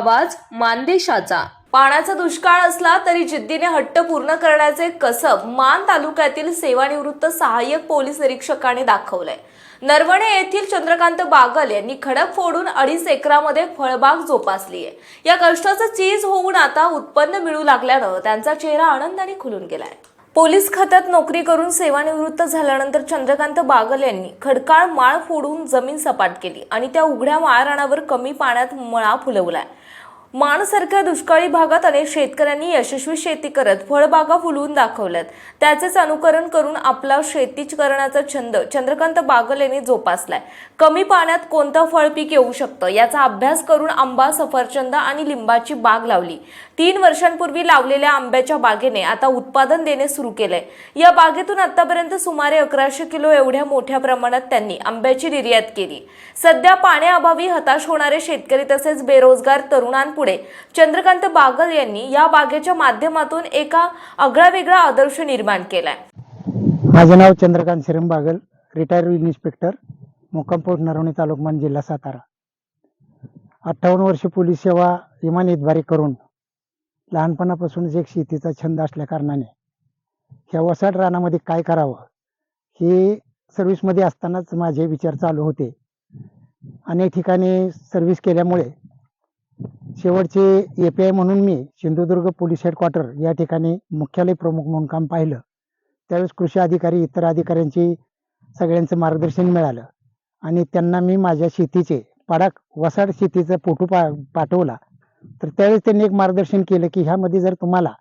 आवाज मानदेशाचा. पाण्याचा दुष्काळ असला तरी जिद्दीने हट्ट पूर्ण करण्याचे कसब मान तालुक्यातील सेवानिवृत्त सहाय्यक पोलीस निरीक्षकाने दाखवलंय. नरवणे येथील चंद्रकांत बागल यांनी खडक फोडून अडीच एकरामध्ये फळबाग जोपासली आहे या कष्टाचं चीज होऊन आता उत्पन्न मिळू लागल्यानं त्यांचा चेहरा आनंदाने खुलून गेलाय. पोलीस खात्यात नोकरी करून सेवानिवृत्त झाल्यानंतर चंद्रकांत बागल यांनी खडकाळ माळ फोडून जमीन सपाट केली आणि त्या उघड्या माळरानावर कमी पाण्यात मळा फुलवलाय. माणसारख्या दुष्काळी भागात अनेक शेतकऱ्यांनी यशस्वी शेती करत फळबागा फुलवून दाखवल्यात. त्याचेच अनुकरण करून आपला शेती करण्याचा छंद चंद्रकांत बागल यांनी जोपासलाय. कमी पाण्यात कोणतं फळ पीक येऊ शकतं? याचा अभ्यास करून आंबा सफरचंद आणि लिंबाची बाग लावली. तीन वर्षांपूर्वी लावलेल्या आंब्याच्या बागेने आता उत्पादन देणे सुरू केलंय. या बागेतून आतापर्यंत सुमारे अकराशे किलो एवढ्या मोठ्या प्रमाणात त्यांनी आंब्याची निर्यात केली. सध्या पाण्याअभावी हताश होणारे शेतकरी तसेच बेरोजगार पुढे. चंद्रकांत बागल यांनी या बागेच्या माध्यमातून एका आगळावेगळा आदर्श निर्माण केलाय. माझं नाव चंद्रकांत श्रीम बागल रिटायर इन्स्पेक्टर मुक्काम पोस्ट नरवणे तालुकमान जिल्हा सातारा. अठ्ठावन्न वर्ष पोलीस सेवा इमान इतबारी करून लहानपणापासूनच एक शेतीचा छंद असल्या कारणाने ह्या वसाड रानामध्ये काय करावं हे सर्व्हिसमध्ये असतानाच माझे विचार चालू होते. अनेक ठिकाणी सर्व्हिस केल्यामुळे शेवटचे ए पी आय म्हणून मी सिंधुदुर्ग पोलीस हेडक्वार्टर या ठिकाणी मुख्यालय प्रमुख म्हणून काम पाहिलं. त्यावेळेस कृषी अधिकारी इतर अधिकाऱ्यांची सगळ्यांचं मार्गदर्शन मिळालं. आणि त्यांना मी माझ्या शेतीचे पाडाक वसाड शेतीचा फोटो पा पाठवला. तर त्यावेळेस त्यांनी एक मार्गदर्शन केलं की ह्यामध्ये जर तुम्हाला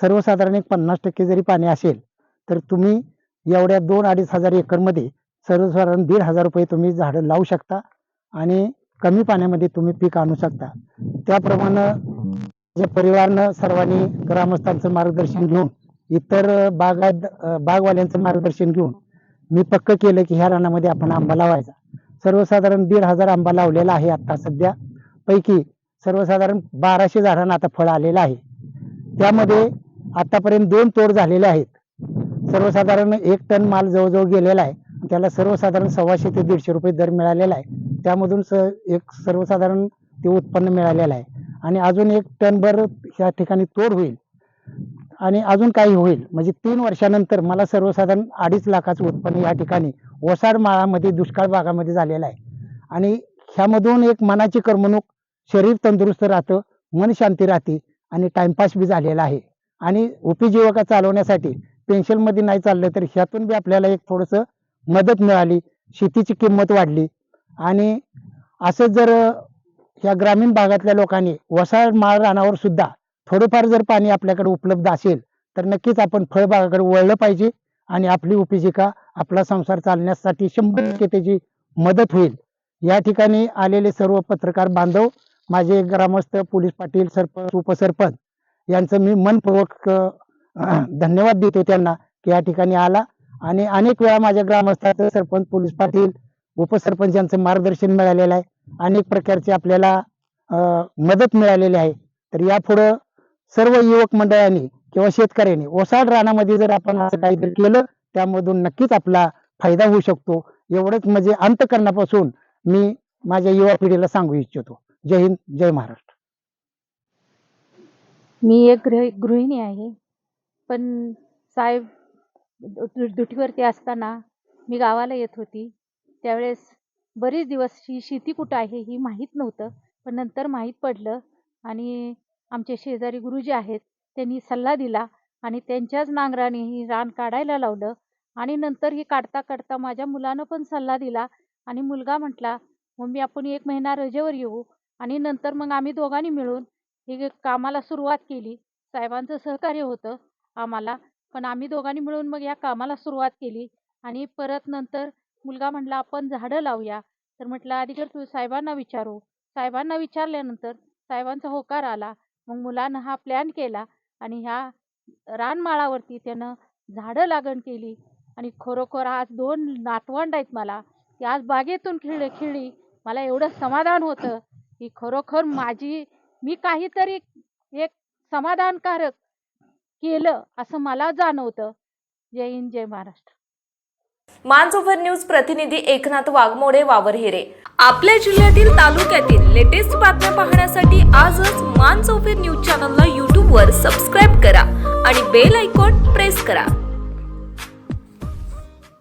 सर्वसाधारण एक पन्नास टक्के जरी पाणी असेल तर तुम्ही एवढ्या दोन अडीच हजार एकरमध्ये सर्वसाधारण दीड हजार रुपये तुम्ही झाडं लावू शकता आणि कमी पाण्यामध्ये तुम्ही पीक आणू शकता. त्याप्रमाणे जे परिवारनं सर्वांनी ग्रामस्थांचं मार्गदर्शन घेऊन इतर बागायत बागवाल्यांचं मार्गदर्शन घेऊन मी पक्क केलं की ह्या रानामध्ये आपण आंबा लावायचा. सर्वसाधारण दीड हजार आंबा लावलेला आहे आता सध्या. पैकी सर्वसाधारण बाराशे झाडांना आता फळ आलेलं आहे. त्यामध्ये आतापर्यंत दोन तोड झालेले आहेत. सर्वसाधारण एक टन माल जवळजवळ गेलेला आहे. त्याला सर्वसाधारण सव्वाशे ते दीडशे रुपये दर मिळालेला आहे. त्यामधून स एक सर्वसाधारण ते उत्पन्न मिळालेलं आहे. आणि अजून एक टनभर ह्या ठिकाणी तोड होईल. आणि अजून काही होईल. म्हणजे तीन वर्षानंतर मला सर्वसाधारण अडीच लाखाचं उत्पन्न या ठिकाणी ओसाड माळामध्ये दुष्काळ भागामध्ये झालेलं आहे. आणि ह्यामधून एक मनाची करमणूक शरीर तंदुरुस्त राहतं मन शांती राहते आणि टाइमपास बी झालेला आहे. आणि उपजीविका चालवण्यासाठी पेन्शनमध्ये नाही चाललं तर ह्यातून बी आपल्याला एक थोडंसं मदत मिळाली शेतीची किंमत वाढली. आणि असं जर ह्या ग्रामीण भागातल्या लोकांनी वसाड माळ रानावर सुद्धा थोडंफार जर पाणी आपल्याकडे उपलब्ध असेल तर नक्कीच आपण फळबागाकडे वळलं पाहिजे आणि आपली उपजीविका आपला संसार चालण्यासाठी शंभर टक्के त्याची मदत होईल. या ठिकाणी आलेले सर्व पत्रकार बांधव माझे ग्रामस्थ पोलीस पाटील सरपंच उपसरपंच यांचं मी मनपूर्वक धन्यवाद देतो त्यांना की या ठिकाणी आला आणि अनेक वेळा माझ्या ग्रामस्थाचं सरपंच पोलीस पाटील उपसरपंच यांचं मार्गदर्शन मिळालेलं आहे. अनेक प्रकारचे आपल्याला मदत मिळालेली आहे. तर यापुढं सर्व युवक मंडळांनी किंवा शेतकऱ्यांनी ओसाड रानामध्ये जर आपण असं काहीतरी केलं त्यामधून नक्कीच आपला फायदा होऊ शकतो. एवढंच म्हणजे अंतकरणापासून मी माझ्या युवा पिढीला सांगू इच्छितो. जय हिंद जय महाराष्ट्र. मी एक गृह गृहिणी आहे. पण साहेब ड्युटीवरती असताना मी गावाला येत होती. त्यावेळेस बरेच दिवस ही शेती कुठं आहे ही माहीत नव्हतं पण नंतर माहीत पडलं आणि आमचे शेजारी गुरुजी आहेत त्यांनी सल्ला दिला आणि त्यांच्याच नांगराने ही रान काढायला लावलं आणि नंतर ही काढता काढता माझ्या मुलानं पण सल्ला दिला आणि मुलगा म्हटला मम्मी आपण एक महिना रजेवर येऊ आणि नंतर मग आम्ही दोघांनी मिळून ही कामाला सुरुवात केली. साहेबांचं सहकार्य होतं आम्हाला पण आम्ही दोघांनी मिळून मग या कामाला सुरुवात केली आणि परत नंतर मुलगा म्हटला आपण झाडं लावूया. तर म्हटलं आधीकर तू साहेबांना विचारू. साहेबांना विचारल्यानंतर साहेबांचा होकार आला. मग मुलानं हा प्लॅन केला आणि ह्या रानमाळावरती त्यानं झाडं लागण केली आणि खरोखर आज दोन नातवंड आहेत मला. ती आज बागेतून खेळ खेळली. मला एवढं समाधान होतं की खरोखर माझी मी काहीतरी एक समाधानकारक केलं असं मला जाणवतं. जय हिंद जय महाराष्ट्र. मानसोफर न्यूज प्रतिनिधी एकनाथ वाघमोडे वावरहिरे आपल्या जिल्ह्यातील तालुक्यातील लेटेस्ट बातम्या पाहण्यासाठी आजच मानसोफर न्यूज चॅनलला यूट्यूबवर सबस्क्राईब करा आणि बेल आयकॉन प्रेस करा.